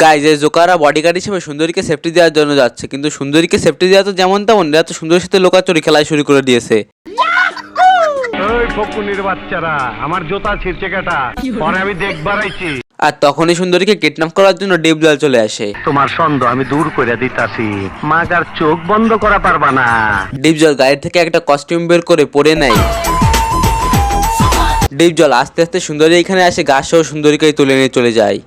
Guys এই জোকারা bodyguard হিসেবে সুন্দরীকে safety দেওয়ার জন্য যাচ্ছে। কিন্তু সুন্দরীকে সেফটি দেওয়া তো যেমন তেমন এরা তো সুন্দরীর সাথে লোকাচুরি খেলায় শুরু করে দিয়েছে। ওই ফকুনির বাচ্চারা আমার জোতা ছিঁড়ছে কেটা। পরে আমি দেখবার আর তখনই সুন্দরীকে কিডন্যাপ করার জন্য ডিপজল চলে আসে। তোমার সন্দেহ আমি দূর করে দিতাছি। মাগার চোখ বন্ধ করা পারবা না। ডিপজল গাড়ি থেকে একটা কস্টিউম বের করে পরে নেয়। ডিপজল আস্তে আস্তে সুন্দরী এখানে আসে গাছ সহ সুন্দরীকে তুলে নিয়ে চলে যায়।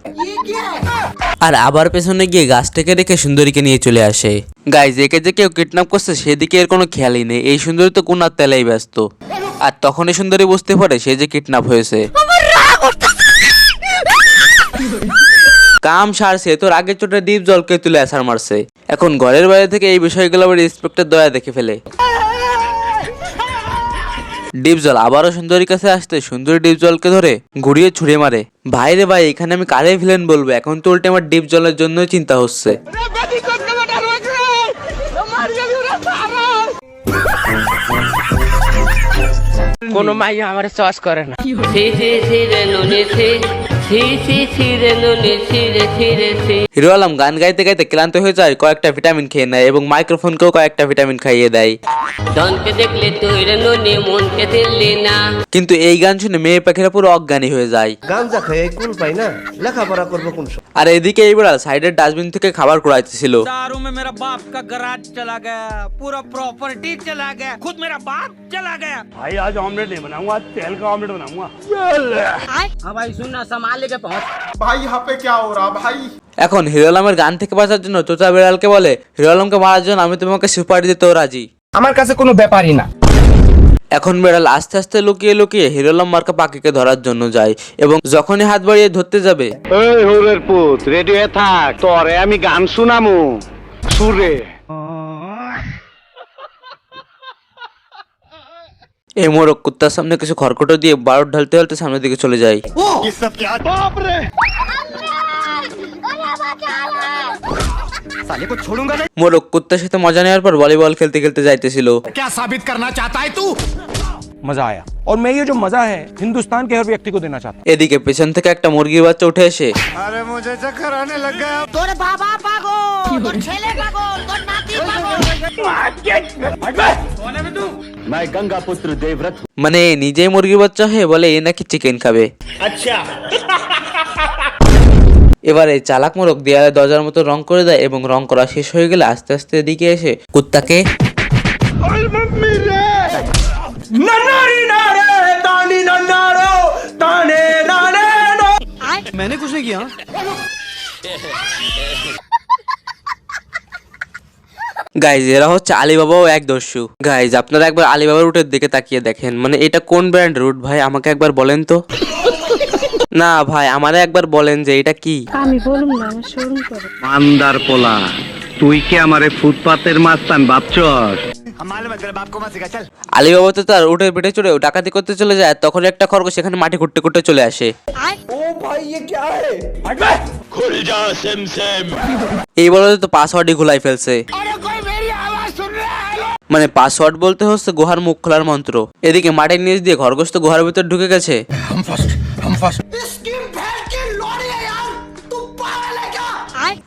আর আবার পেছনে গিয়ে গাছটাকে রেখে সুন্দরীকে নিয়ে চলে আসে। গাইজ একে যে কেউ কিডন্যাপ করছে, সেদিকে এর কোনো খেয়ালই নেই। এই সুন্দরী তো কোনার তেলাই ব্যস্ত। আর তখনই সুন্দরী বুঝতে পারে সে যে কিডন্যাপ হয়েছে। কাম সারছে, তোর আগের চোটে ডিপ জলকে তুলে আসার মারছে। এখন ঘরের বাইরে থেকে এই বিষয়গুলো আবার ইন্সপেক্টর দয়া দেখে ফেলে। ডিপ জল আবারও সুন্দরীর কাছে আসতে সুন্দরী ডিপ জলকে ধরে ঘুরিয়ে ছুঁড়ে মারে। ভাই রে ভাই এখানে আমি কারে ভিলেন বলব? এখন তো উল্টে আমার ডিপ জলের জন্যই চিন্তা হচ্ছে। কোনো মাই আমার চয়েস করে না। সি সি সি রে নুনি সি সি সি সি রে নুনি সি রে সি রে সি হিরো আলম গান গাইতে গাইতে ক্লান্ত হয়ে যায় কয়েকটা ভিটামিন খেয়ে নেয় এবং মাইক্রোফোনকেও কয়েকটা ভিটামিন খাইয়ে দেয় ধনকে দেখলে তুই রে নুনি মনকে দিল্লি না কিন্তু এই গান শুনে মেয়ে পাখিরা পুরো অজ্ঞানী হয়ে যায় গাঞ্জা খেয়ে কুল পাই না লেখাপড়া করবো কোন সময় আর এদিকে এইবার সাইডের ডাস্টবিন থেকে খাবার কুড়াইতেছিল दारू में मेरा बाप का गराज चला गया पूरा प्रॉपर्टी चला गया खुद मेरा बाप चला गया ভাই আজ অমলেট नहीं बनाऊंगा आज तेल का ऑमलेट बनाऊंगा हाँ भाई सुनना संभाल लेके पहुंच भाई यहाँ पे क्या हो रहा भाई এখন হিরো আলমের গান থেকে বাঁচার জন্য তোতা বিড়ালকে বলে হিরো আলমকে মারার জন্য আমি তোমাকে সুপারি দিতেও রাজি। আমার কাছে কোনো ব্যাপারই না। এখন বিড়াল আস্তে আস্তে লুকিয়ে লুকিয়ে হিরো আলম মার্কা পাখিকে ধরার জন্য যায় এবং যখনই হাত বাড়িয়ে ধরতে যাবে হুরের পুত রেডি হয়ে থাক তোরে আমি গান শুনামু। সুরে। এই মোরক কুত্তার সামনে কিছু খড়কুটো দিয়ে বারুদ ঢালতে ঢালতে সামনের দিকে চলে যায়। মোরক কুত্তার সাথে মজা নেওয়ার পর ভলিবল খেলতে খেলতে যাইতেছিল क्या साबित करना चाहता है तू मजा आया और मैं ये जो मजा है हिंदुस्तान के हर व्यक्ति को देना चाहता এদিকে পেছন থেকে একটা মুরগির বাচ্চা উঠে এসে আরে মুঝে চক্কর আনে লগ গয়া তোর বাবা পাগল তোর ছেলে পাগল তোর নাতি পাগল मैं गंगा पुत्र देवव्रत মানে নিজেই মুরগির বাচ্চা হয়ে বলে এ নাকি চিকেন খাবে এবারে চালাক মোরক দেয়ালে দরজার মতো রং করে দেয় এবং রং করা শেষ হয়ে গেলে আস্তে আস্তে এদিকে এসে কুত্তাকে গাইজ এরা হচ্ছে আলিবাবাও এক দস্যু। গাইজ আপনারা একবার আলিবাবার রুটের দিকে তাকিয়ে দেখেন। মানে এটা কোন ব্র্যান্ড রুট ভাই আমাকে একবার বলেন তো। না ভাই আমারে একবার বলেন যে এটা কি। আমি বলুন না আমার শোরুম করে। মান্দার পোলা তুই কি আমারে ফুটপাতের মাস্তান ভাবছস? আলিবাবা তো তার উটের পিঠে চড়ে ডাকাতি করতে চলে যায় তখন একটা খরগোশ সেখানে মাটি খুঁটতে খুঁটতে চলে আসে। এই বলে তো পাসওয়ার্ডই ঘুলাই ফেলছে। মানে পাসওয়ার্ড বলতে হচ্ছে গুহার মুখ খোলার মন্ত্র। এদিকে মাটির নিচ দিয়ে খরগোশ তো গুহার ভিতর ঢুকে গেছে।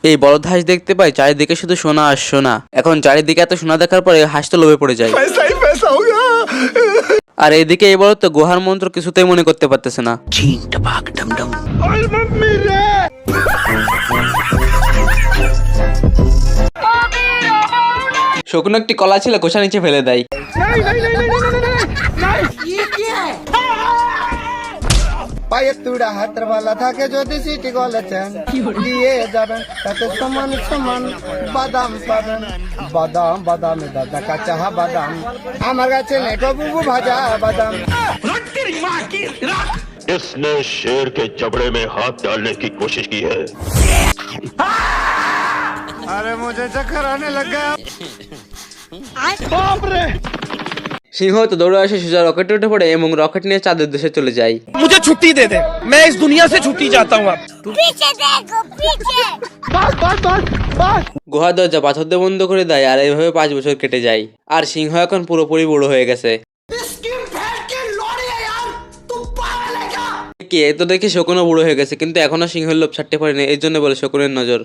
এই বলদ হাঁস দেখতে পাই চারিদিকে শুধু সোনা আর সোনা। এখন চারিদিকে এত সোনা দেখার পরে হাঁস তো লোভে পড়ে যায়। আর এইদিকে এই বলদ তো গুহার মন্ত্র কিছুতেই মনে করতে পারতেছে না। শুকনো একটি কলা ছিল কোষা নিচে ফেলে দেয়। পায়ে তুড়া হাতের বালা থাকে যদি সিটি গলেছেন দিয়ে যাবেন তাতে সমান সমান বাদাম পাবেন বাদাম বাদামে দাদা কাঁচা বাদাম আমার কাছে নেই গো বুবু ভাজা বাদাম इसने शेर के जबड़े में हाथ डालने की कोशिश की है আরে মুঝে চক্কর আনে লগ গয়া সিংহ তো দৌড়ে আসে সোজা রকেটে উঠে পড়ে এবং রকেট নিয়ে চাঁদের দেশে চলে যায়। মুঝে ছুটি দে দে মে ইস দুনিয়া সে ছুটি যাতা হুম পিছে দেখো পিছে বাস বাস বাস বাস। গুহার দরজা পাথর দিয়ে বন্ধ করে দেয় আর এইভাবে পাঁচ বছর কেটে যায়। আর সিংহ এখন পুরোপুরি বড় হয়ে গেছে। কে? তো দেখে শকুনও বুড়ো হয়ে গেছে কিন্তু এখনও সিংহের লোভ ছাড়তে পারেনি এর জন্য বলে শকুনের নজর।